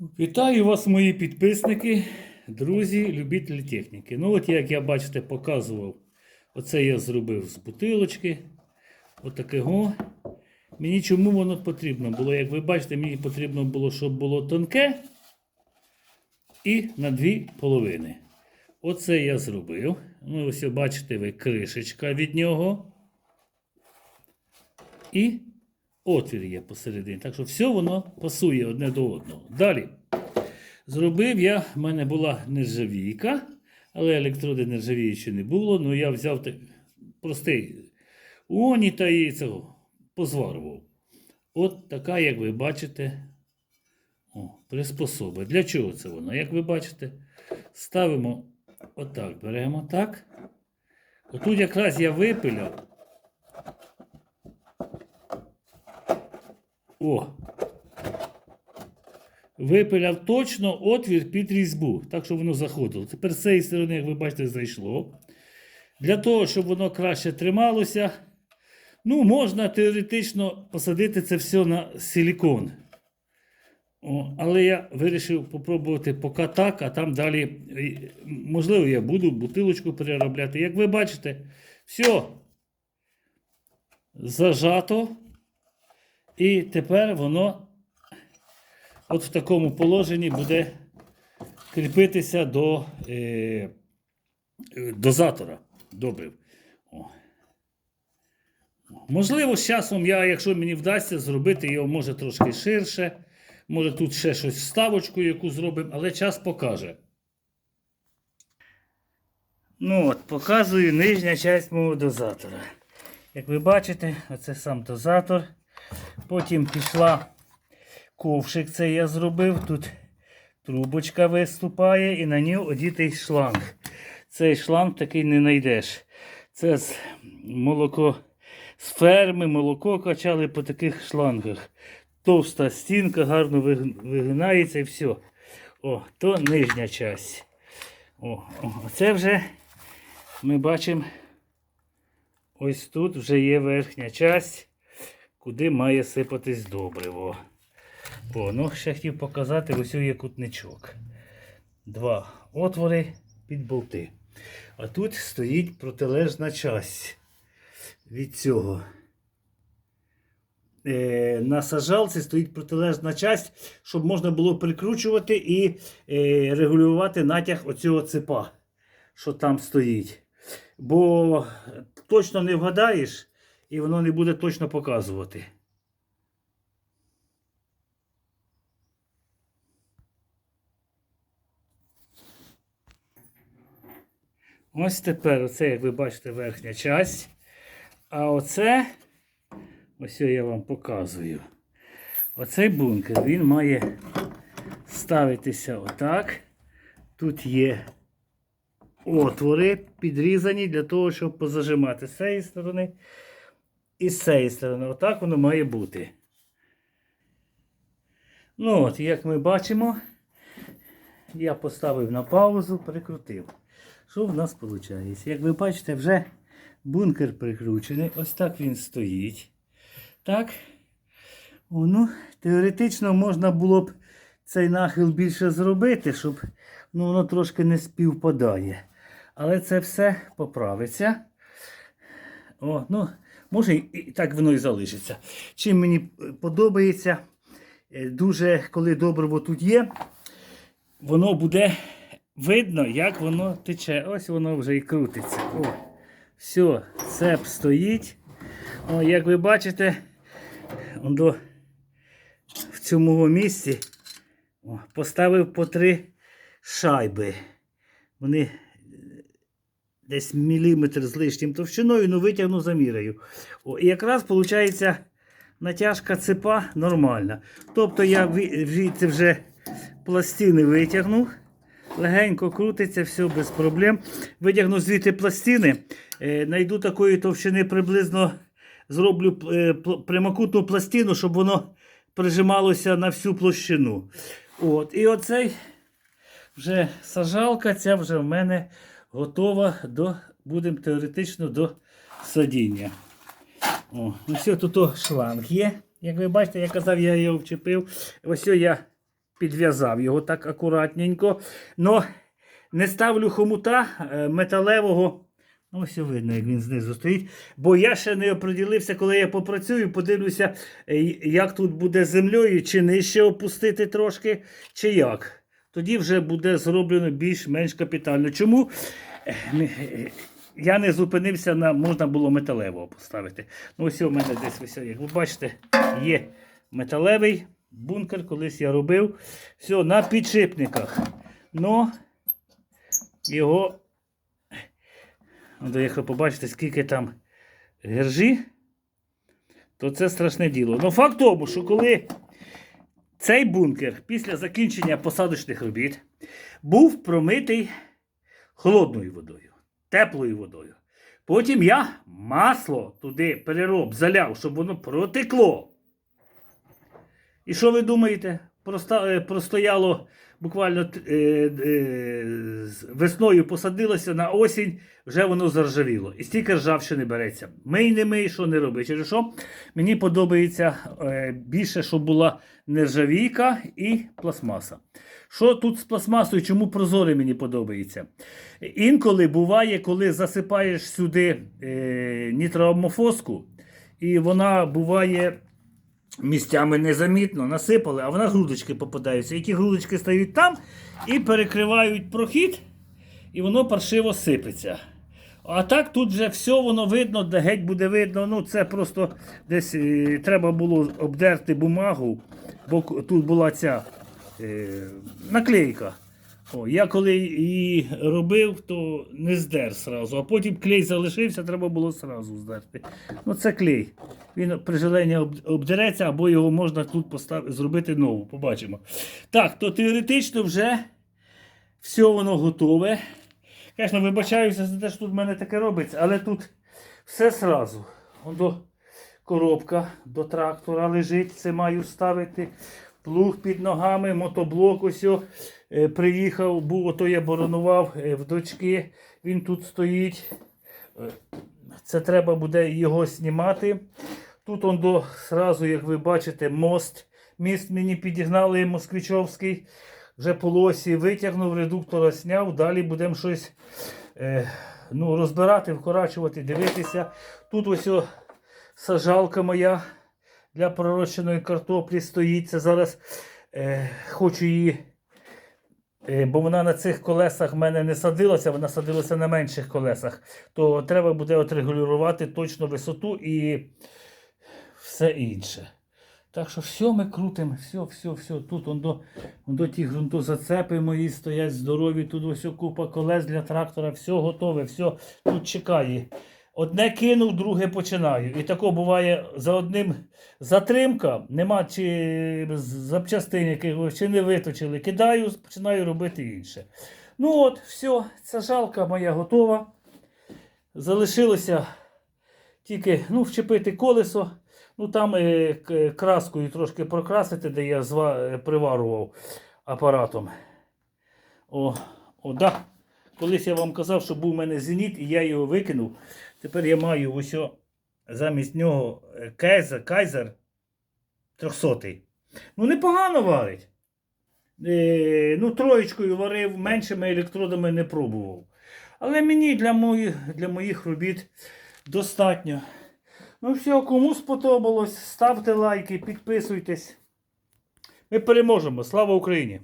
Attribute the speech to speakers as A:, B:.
A: Вітаю вас, мої підписники, друзі, любителі техніки. Ну, от як я бачите, показував, оце я зробив з бутилочки. Отакого. Мені чому воно потрібно було? Як ви бачите, мені потрібно було, щоб було тонке і на дві половини. Оце я зробив. Ну, ось бачите ви кришечка від нього. І отвір є посередині. Так що все воно пасує одне до одного. Далі. Зробив я, в мене була нержавійка, але електроди нержавіючі не було. Ну я взяв простий уоні та і цього позварував. От така, як ви бачите, о, приспособа. Для чого це воно? Як ви бачите, ставимо отак, беремо так. Отут якраз я випиляв. О! Випиляв точно отвір під різьбу, так щоб воно заходило. Тепер з цієї сторони, як ви бачите, зайшло. Для того, щоб воно краще трималося, ну, можна теоретично посадити це все на силікон. О, але я вирішив попробувати поки так, а там далі, е, можливо, я буду бутилочку переробляти. Як ви бачите, все зажато. І тепер воно от в такому положенні буде кріпитися до е, дозатора добрив. Можливо, з часом я, якщо мені вдасться зробити його може трошки ширше, може тут ще щось вставочку, яку зробимо, але час покаже. Ну от, показую нижня часть мого дозатора. Як ви бачите, оце сам дозатор. Потім пішла ковшик, це я зробив. Тут трубочка виступає і на ній одітий шланг. Цей шланг такий не знайдеш. Це з молоко з ферми, молоко качали по таких шлангах. Товста стінка, гарно вигинається і все. О, то нижня часть. О, о, це вже ми бачимо. Ось тут вже є верхня часть куди має сипатись добриво. О, ну ще хотів показати, ось є кутничок. Два отвори під болти. А тут стоїть протилежна часть від цього. Е, на сажалці стоїть протилежна часть, щоб можна було прикручувати і е, регулювати натяг оцього цепа, що там стоїть. Бо точно не вгадаєш, і воно не буде точно показувати. Ось тепер, оце, як ви бачите, верхня часть. А оце, ось я вам показую. Оцей бункер, він має ставитися отак. Тут є отвори підрізані для того, щоб позажимати з цієї сторони і з цієї сторони. Отак воно має бути. Ну от, як ми бачимо, я поставив на паузу, прикрутив. Що в нас виходить? Як ви бачите, вже бункер прикручений. Ось так він стоїть. Так. О, ну, теоретично можна було б цей нахил більше зробити, щоб ну, воно трошки не співпадає. Але це все поправиться. О, ну, може і так воно і залишиться. Чим мені подобається, е, дуже коли добриво тут є, воно буде видно, як воно тече. Ось воно вже і крутиться. О, все, цеп стоїть. О, як ви бачите, до, в цьому місці о, поставив по три шайби. Вони е, десь міліметр з лишнім товщиною, ну витягну заміряю. О, і якраз виходить натяжка цепа нормальна. Тобто я звідси вже пластини витягнув. Легенько крутиться, все без проблем. Витягну звідти пластини, е, найду такої товщини приблизно зроблю е, прямокутну пластину, щоб воно прижималося на всю площину. От. І оцей вже сажалка, ця вже в мене готова до, будемо теоретично до садіння. О, все, тут шланг є. Як ви бачите, я казав, я його вчепив. Ось я підв'язав його так акуратненько. Но не ставлю хомута е, металевого. Ну, Ось видно, як він знизу стоїть. Бо я ще не оприділився, коли я попрацюю, подивлюся, е, як тут буде землею, чи нижче опустити трошки, чи як. Тоді вже буде зроблено більш-менш капітально. Чому? Я не зупинився на можна було металевого поставити. Ну, ось у мене десь ось, як ви бачите, є металевий бункер, колись я робив. Все, на підшипниках. Но його От якщо побачите, скільки там гержі, то це страшне діло. Ну, факт тому, що коли цей бункер після закінчення посадочних робіт був промитий холодною водою, теплою водою. Потім я масло туди перероб заляв, щоб воно протекло. І що ви думаєте? Е, простояло буквально е, е, весною посадилося на осінь, вже воно заржавіло. І стільки ржавчини береться. Мий не мий, що не роби. Через що мені подобається більше, щоб була нержавійка і пластмаса. Що тут з пластмасою? Чому прозоре мені подобається? Інколи буває, коли засипаєш сюди нітроамофоску, і вона буває місцями незамітно насипали, а вона грудочки попадаються. І ті грудочки стають там і перекривають прохід, і воно паршиво сипеться. А так тут вже все воно видно, де геть буде видно. Ну це просто десь е, треба було обдерти бумагу, бо тут була ця е, наклейка. О, я коли її робив, то не здер сразу, а потім клей залишився, треба було сразу здерти. Ну це клей. Він при желанні обдереться, або його можна тут постав... зробити нову. Побачимо. Так, то теоретично вже все воно готове. Звісно, вибачаюся за те, що тут в мене таке робиться, але тут все сразу. До коробка до трактора лежить, це маю ставити. Плуг під ногами, мотоблок ось приїхав, був, ото я боронував е, в дочки. Він тут стоїть. Е, Це треба буде його знімати. Тут он до, сразу, як ви бачите, мост. Міст мені підігнали москвичовський. Вже по лосі витягнув, редуктора зняв. Далі будемо щось е, ну, розбирати, вкорачувати, дивитися. Тут ось о, сажалка моя для пророщеної картоплі стоїть. Це зараз е, хочу її. Е, Бо вона на цих колесах в мене не садилася, вона садилася на менших колесах. То треба буде отрегулювати точно висоту і все інше. Так що все ми крутимо, все, все, все. Тут он до, он до ті ґрунтозацепи мої стоять здорові, тут ось купа колес для трактора, все готове, все тут чекає. Одне кинув, друге починаю. І тако буває за одним затримка, нема чи запчастин якихось, чи не виточили. Кидаю, починаю робити інше. Ну от, все, ця жалка моя готова. Залишилося тільки ну, вчепити колесо. Ну там е, краскою трошки прокрасити, де я зва, е, приварував апаратом. О, о, да. Колись я вам казав, що був у мене зеніт, і я його викинув. Тепер я маю ось о, замість нього е, Кайзер, Кайзер 300. Ну, непогано варить. Е, ну, троєчкою варив, меншими електродами не пробував. Але мені для моїх, для моїх робіт достатньо. Ну все, кому сподобалось, ставте лайки, підписуйтесь. Ми переможемо. Слава Україні!